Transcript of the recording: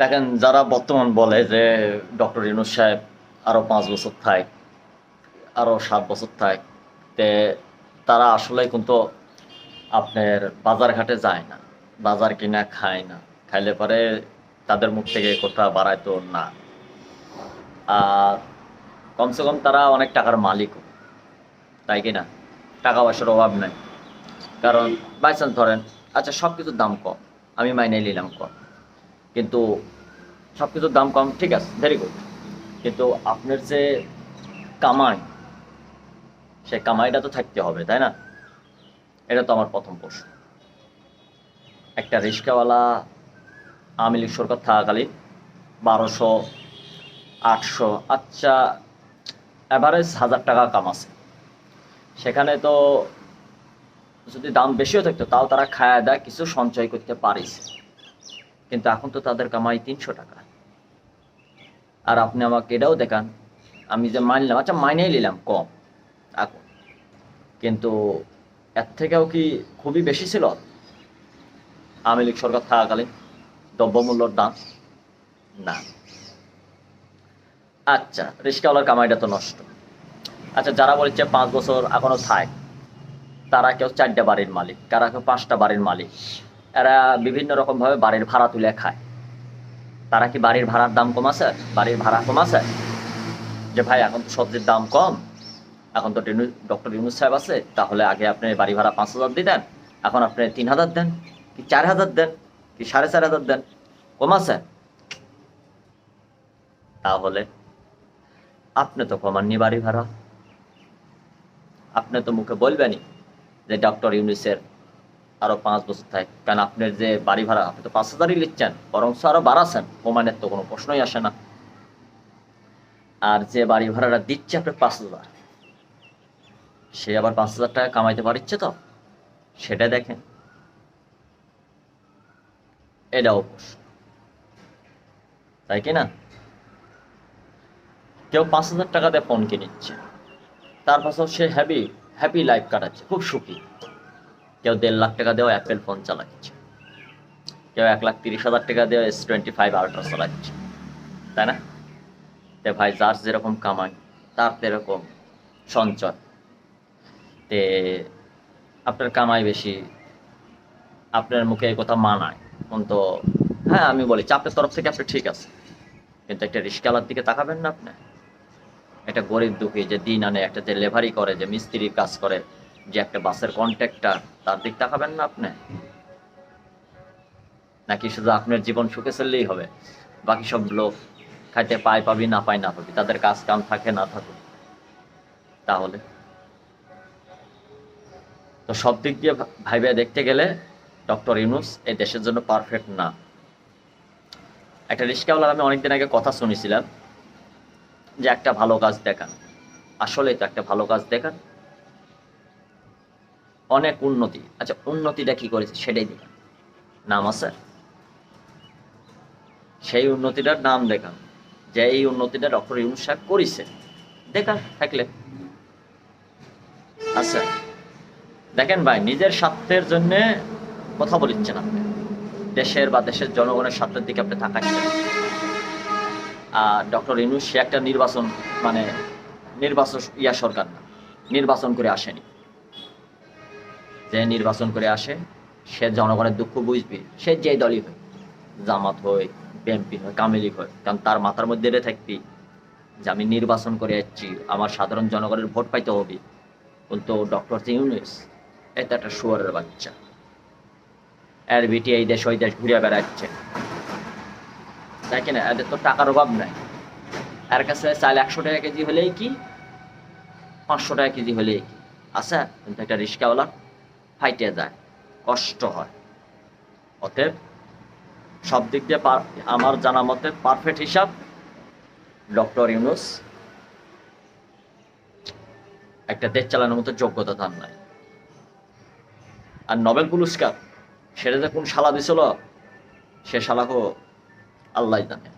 দেখেন, যারা বর্তমান বলে যে ডক্টর ইউনুস সাহেব আরও পাঁচ বছর থাক আরও সাত বছর থাক, তে তারা আসলে কিন্তু আপনার বাজার ঘাটে যায় না, বাজার কিনা খায় না, খাইলে পরে তাদের মুখ থেকে কথা বাড়ায় তো না। আর কমসে কম তারা অনেক টাকার মালিকও, তাই কি না? টাকা পয়সার অভাব নাই। কারণ বাই চান্স ধরেন আচ্ছা সব কিছুর দাম কম, আমি মাইনে নিলাম কম। কিন্তু সব কিছুর দাম কম, ঠিক আছে ভেরি গুড কিন্তু আপনার যে কামাই, সে কামাইটা তো থাকতে হবে, তাই না? এটা তো আমার প্রথম প্রশ্ন। একটা রিক্সাওয়ালা আওয়ামী লীগ সরকার থাকাকালীন বারোশো, আটশো আচ্ছা অ্যাভারেজ হাজার টাকা কামাছে। সেখানে তো যদি দাম বেশিও থাকতো, তাও তারা খায়া দেয় কিছু সঞ্চয় করতে পারিস কিন্তু এখন তো তাদের কামাই তিনশো টাকা। আর আপনি আমাকে এটাও দেখান, আমি যে মানলাম আচ্ছা মাইনেই নিলাম, কম। এখন। কিন্তু এর থেকেও কি খুবই বেশি ছিল? আওয়ামী লীগ সরকার থাকাকালীন দ্রব্যমূল্যর দাম? না। আচ্ছা রিক্সাওয়ালার কামাইটা তো নষ্ট। আচ্ছা যারা বলছে পাঁচ বছর এখনও থাক, তারা কেউ চারটা বাড়ির মালিক, কারা কেউ পাঁচটা বাড়ির মালিক। এরা বিভিন্ন রকম ভাবে বাড়ির ভাড়া তুলে খায়। তারা কি বাড়ির ভাড়ার দাম কমাছে? বাড়ির ভাড়া কমাছে? যে ভাই, এখন তো সবজির দাম কম। এখন তো ডক্টর ইউনুস সাহেব আছে, তাহলে আগে আপনি বাড়ি ভাড়া পাঁচ হাজার দিতেন, এখন আপনি তিন হাজার দেন, কি চার হাজার দেন, কি সাড়ে চার হাজার দেন, কমাছে? তাহলে আপনি তো কমাননি বাড়ি ভাড়া। আপনি তো মুখে বলবেনই যে ডক্টর ইউনিসের আরও পাঁচ বছর থাকে। কারণ আপনার যে বাড়ি ভাড়া, আপনি তো পাঁচ হাজারই লিখছেন বরং আরও বাড়াচ্ছেন কমানের তো কোনো প্রশ্নই আসে না। আর যে বাড়ি ভাড়াটা দিচ্ছে আপনার পাঁচ হাজার, সে আবার পাঁচ হাজার টাকা কামাইতে পারছে তো? সেটা দেখেন। এটাও প্রশ্ন। তাই কি না? কেউ পাঁচ হাজার টাকা দিয়ে ফোন কিনিচ্ছে তার পাশেও সে হ্যাপি হ্যাপি লাইফ কাটাচ্ছে, খুব সুখী। কেউ দেড় লাখ টাকা দিয়েও অ্যাপেল ফোন চালাচ্ছে। কেউ এক লাখ তিরিশ হাজার টাকা দিয়ে এস টোয়েন্টি ফাইভ আল্ট্রা চালাচ্ছে। তাই না? তে ভাই যার যেরকম কামাই, তার এরকম সঞ্চয়। তে আপনার কামাই বেশি, আপনার মুখে এই কথা মানায়। কিন্তু হ্যাঁ আমি বলি, চাপের তরফ থেকে আপনি ঠিক আছে কিন্তু একটা রিস্কালার দিকে তাকাবেন না আপনি। একটা গরিব দুঃখী যে দিন আনে, একটা যে লেভারি করে, যে মিস্ত্রির কাজ করে যে একটা বাসের কন্ট্রাক্টর তার দিক তাকাবেন না আপনি? নাকি শুধু আপনার জীবন সুখে চললেই হবে? বাকি সব লোক খাইতে পায় পাবি না পায় না পাবি, তাদের কাজ কাম থাকে না থাকুক। তাহলে? তো সব দিক দিয়ে ভাইবে দেখতে গেলে ডক্টর ইউনুস এই দেশের জন্য পারফেক্ট না। একটা রিক্সাওয়ালার আমি অনেকদিন আগে কথা শুনেছিলাম যে একটা ভালো কাজ দেখান। আসলে তো একটা ভালো কাজ দেখান। অনেক উন্নতি। আচ্ছা উন্নতিটা কি করেছে সেটাই দেখান। নাম আছে? সেই উন্নতিটার নাম দেখান। যে এই উন্নতিটা ডক্টর ইউনুস সাহেব করেছে। দেখান, থাকলে। আচ্ছা দেখেন ভাই, নিজের স্বার্থের জন্য কথা বলিচ্ছেন আপনি। দেশের বা দেশের জনগণের স্বার্থের দিকে আপনি তাকাচ্ছেন। আর ডক্টর ইউনুস একটা নির্বাচন মানে নির্বাচন, ইয়া সরকার না, নির্বাচন করে আসেনি। যে নির্বাচন করে আসে, সে জনগণের দুঃখ বুঝবে, সে যে দলই হয় জামাত হয়, বিএনপি হয়, কামেলি হয়, কারণ তার মাথার মধ্যে এটা থাকবি যে আমি নির্বাচন করে যাচ্ছি আমার সাধারণ জনগণের ভোট পাইতে হবে। কিন্তু ডক্টর ইউনুস, এটা একটা শুয়ারের বাচ্চা। এর বিটি এই দেশ, ওই দেশ ঘুরে বেড়াচ্ছে। দেখেন এদের তো টাকার অভাব নাই। এর কাছে চাল একশো টাকা কেজি হলেই কি? পাঁচশো টাকা কেজি হলেই কি? আছে কিন্তু একটা রিক্সাওয়ালা ফাইটে যায়, কষ্ট হয়। অতএব সব দিক দিয়ে আমার জানা মতে পারফেক্ট হিসাব, ডক্টর ইউনুস একটা দেশ চালানোর মতো যোগ্যতা তার নাই। আর নোবেল পুরস্কার, সেটা যে কোন শালা দিছিল, সে শালাকে আল্লাহ জানে।